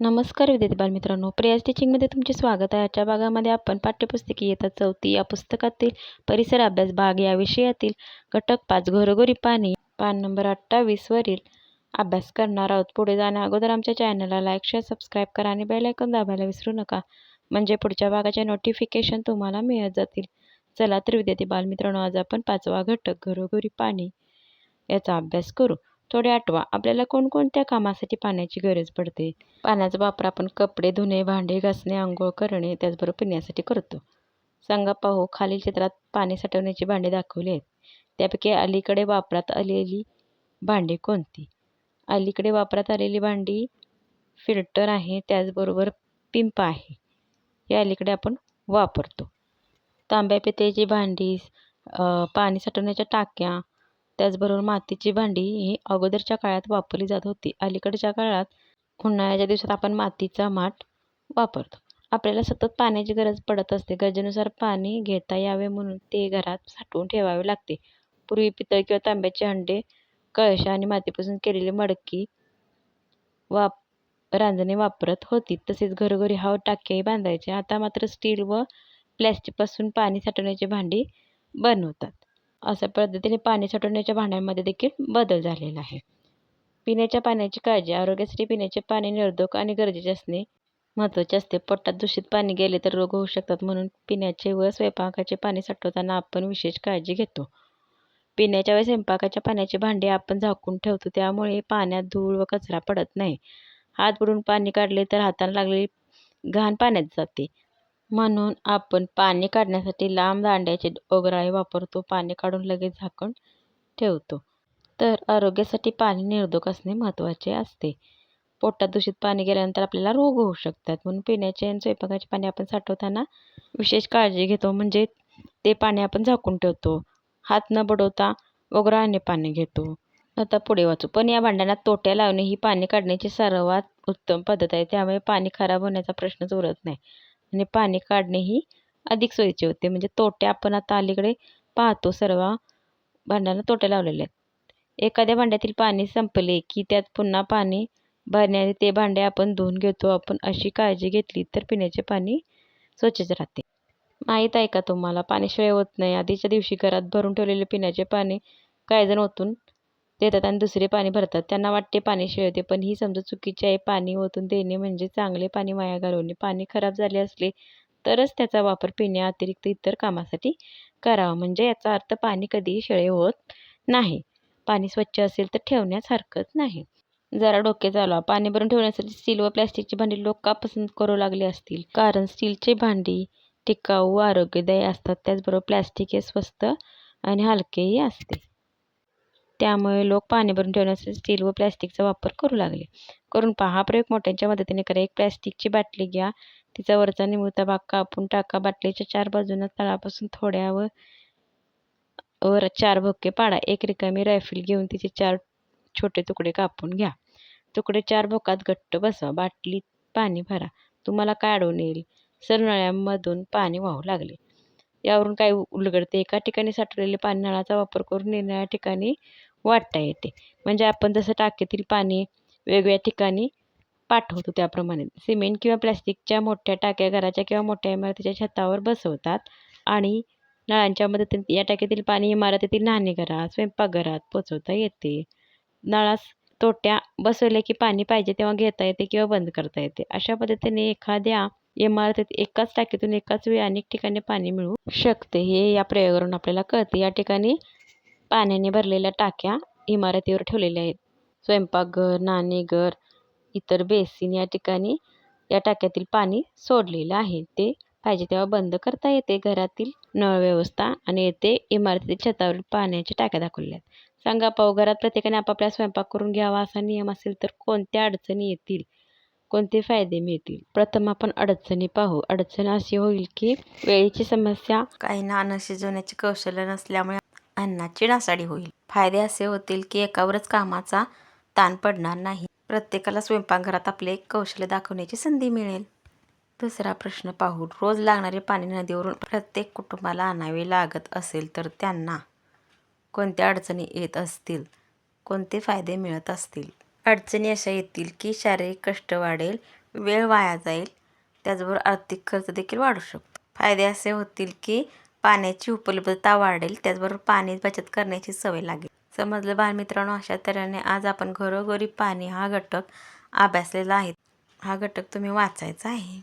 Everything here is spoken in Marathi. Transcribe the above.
नमस्कार विद्यार्थी बालमित्रांनो प्रियाज टीचिंगमध्ये तुमचे स्वागत आहे. आजच्या भागामध्ये आपण पाठ्यपुस्तके येतात चौथी या पुस्तकातील परिसर अभ्यास भाग या विषयातील घटक पाच घरोघरी पाणी पान नंबर अठ्ठावीसवरील अभ्यास करणार आहोत. पुढे जाण्या अगोदर आमच्या चॅनलला लाईक शेअर सबस्क्राईब करा आणि बेलायकन दाबायला विसरू नका. म्हणजे पुढच्या भागाचे नोटिफिकेशन तुम्हाला मिळत जातील. चला तर विद्यार्थी बालमित्रांनो आज आपण पाचवा घटक घरोघरी पाणी याचा अभ्यास करू. थोडे आठवा. आपल्याला कोणकोणत्या कामासाठी पाण्याची गरज पडते? पाण्याचा वापर आपण कपडे धुणे भांडे घासणे आंघोळ करणे त्याचबरोबर पिण्यासाठी करतो. सांगा पाहू खालील चित्रात पाणी साठवण्याची भांडी दाखवली आहेत. त्यापैकी अलीकडे वापरात आलेली भांडी कोणती? अलीकडे वापरात आलेली भांडी फिल्टर आहे त्याचबरोबर पिंप आहे. हे अलीकडे आपण वापरतो. तांब्या पितेची भांडी पाणी साठवण्याच्या टाक्या त्याचबरोबर मातीची भांडी ही अगोदरच्या काळात वापरली जात होती. अलीकडच्या काळात उन्हाळ्याच्या दिवसात आपण मातीचा माठ वापरतो. आपल्याला सतत पाण्याची गरज पडत असते. गरजेनुसार पाणी घेता यावे म्हणून ते घरात साठवून ठेवावे लागते. पूर्वी पितळ किंवा तांब्याचे हंडे कळशा आणि मातीपासून केलेली मडकी वाप रांजणे वापरत होती. तसेच घरोघरी हाव टाक्याही बांधायचे. आता मात्र स्टील व प्लॅस्टिकपासून पाणी साठवण्याची भांडी बनवतात. अशा पद्धतीने पाणी साठवण्याच्या भांड्यांमध्ये देखील बदल झालेला आहे. पिण्याच्या पाण्याची काळजी आरोग्यासाठी पिण्याचे पाणी निर्धोक आणि गरजेचे असणे महत्त्वाचे असते. पोटात दूषित पाणी गेले तर रोग होऊ शकतात म्हणून पिण्याचे व स्वयंपाकाचे पाणी साठवताना आपण विशेष काळजी घेतो. पिण्याच्या व स्वयंपाकाच्या पाण्याची भांडी आपण झाकून ठेवतो त्यामुळे पाण्यात धूळ व कचरा पडत नाही. हात बुडून पाणी काढले तर हाताला लागलेली घाण पाण्यात जाते. म्हणून आपण पाणी काढण्यासाठी लांब दांड्याचे ओगराळे वापरतो. पाणी काढून लगेच झाकण ठेवतो. तर आरोग्यासाठी पाणी निर्धोक असणे महत्त्वाचे असते. पोटात दूषित पाणी गेल्यानंतर आपल्याला रोग होऊ शकतात. म्हणून पिण्याचे आणि स्वयंपाकाचे पाणी आपण साठवताना विशेष काळजी घेतो. म्हणजे ते पाणी आपण झाकून ठेवतो. हात न बुडवता ओगराळ्याने पाणी घेतो. आता पुढे वाचू. पण या भांड्यांना तोट्या लावणे ही पाणी काढण्याची सर्वात उत्तम पद्धत आहे. त्यामुळे पाणी खराब होण्याचा प्रश्नच उरत नाही. आणि पाणी काढणे ही अधिक सोयीचे होते. म्हणजे तोटे आपण आता अलीकडे पाहतो सर्व भांड्यांना तोटे लावलेले आहेत. एखाद्या भांड्यातील पाणी संपले की त्यात पुन्हा पाणी भरण्याने ते भांडे आपण धुवून घेतो. आपण अशी काळजी घेतली तर पिण्याचे पाणी स्वच्छच राहते. माहीत आहे का तुम्हाला? पाणीशिवाय होत नाही. आधीच्या दिवशी घरात भरून ठेवलेले पिण्याचे पाणी काहीजण ओतून देतात आणि दुसरे पाणी भरतात. त्यांना वाटते पाणी होते पण ही समजूत चुकीची आहे. पाणी ओतून देणे म्हणजे चांगले पाणी वाया घालवणे. पाणी खराब झाले असले तरच त्याचा वापर पिण्याअतिरिक्त इतर कामासाठी करावा. म्हणजे याचा अर्थ पाणी कधीही शिळे होत नाही. पाणी स्वच्छ असेल तर ठेवण्यास हरकत नाही. जरा डोके चालवा. पाणी भरून ठेवण्यासाठी स्टील व प्लॅस्टिकची भांडी लोक का पसंत करू लागले असतील? कारण स्टीलची भांडी टिकाऊ व आरोग्यदायी असतात. त्याचबरोबर प्लॅस्टिक हे स्वस्त आणि हलकेही असते. त्यामुळे लोक पाणी भरून ठेवण्यासाठी स्टील व प्लॅस्टिकचा वापर करू लागले. करून पहा हा प्रयोग मोठ्यांच्या मदतीने करा. एक प्लॅस्टिकची बाटली घ्या. तिचा वरचा निमुळता भाग कापून टाका. बाटलीच्या चार बाजूंना तळापासून थोड्या व वर चार भोके पाडा. एक रिकामी रायफल घेऊन तिचे चार छोटे तुकडे कापून घ्या. तुकडे चार भोकात घट्ट बसवा. बाटलीत पाणी भरा. तुम्हाला काय अडवून येईल? सरनळ्यामधून पाणी वाहू लागले. यावरून काय उलगडते? एका ठिकाणी साठवलेले पाणी नळाचा वापर करून निरनिळ्या ठिकाणी वाटता येते. म्हणजे आपण जसं टाकीतील पाणी वेगवेगळ्या ठिकाणी पाठवतो त्याप्रमाणे. सिमेंट किंवा प्लॅस्टिकच्या मोठ्या टाक्या घराच्या किंवा मोठ्या इमारतीच्या छतावर बसवतात आणि नळांच्या मदतीने या टाक्यातील पाणी इमारतीतील न्हाणीघरात स्वयंपाकघरात पोचवता येते. नळास तोट्या बसवल्या की पाणी पाहिजे तेव्हा घेता येते किंवा बंद करता येते. अशा पद्धतीने एखाद्या इमारतीत एकाच टाकीतून एकाच वेळी अनेक ठिकाणी पाणी मिळू शकते. हे या प्रयोगावरून आपल्याला कळते. या ठिकाणी पाण्याने भरलेल्या टाक्या इमारतीवर ठेवलेल्या आहेत. स्वयंपाकघर नाणेघर इतर बेसिन या ठिकाणी या टाक्यातील पाणी सोडलेलं आहे. ते पाहिजे तेव्हा बंद करता येते. घरातील नळ व्यवस्था आणि येथे इमारतीतील छतावरील पाण्याच्या टाक्या दाखवल्या आहेत. सांगा पाहू घरात प्रत्येकाने आपापल्या स्वयंपाक करून घ्यावा असा नियम असेल तर कोणत्या अडचणी येतील? कोणते फायदे मिळतील? प्रथम आपण अडचणी पाहू. अडचण अशी होईल की वेळेची समस्या काहींना अन्न शिजवण्याचे कौशल्य नसल्यामुळे अन्नाची नासाडी होईल. फायदे असे होतील की एकावरच कामाचा ताण पडणार नाही. प्रत्येकाला स्वयंपाकघरात आपले कौशल्य दाखवण्याची संधी मिळेल. दुसरा प्रश्न पाहू. रोज लागणारे पाणी नदीवरून प्रत्येक कुटुंबाला आणावे लागत असेल तर त्यांना कोणत्या अडचणी येत असतील? कोणते फायदे मिळत असतील? अडचणी अशा येतील की शारीरिक कष्ट वाढेल वेळ वाया जाईल त्याचबरोबर आर्थिक खर्च देखील वाढू शकतो. फायदे असे होतील की पाण्याची उपलब्धता वाढेल त्याचबरोबर पाणी बचत करण्याची सवय लागेल. समजलं बालमित्रांनो? अशा तऱ्हेने आज आपण घरोघरी पाणी हा घटक अभ्यासलेला आहे. हा घटक तुम्ही वाचायचा आहे.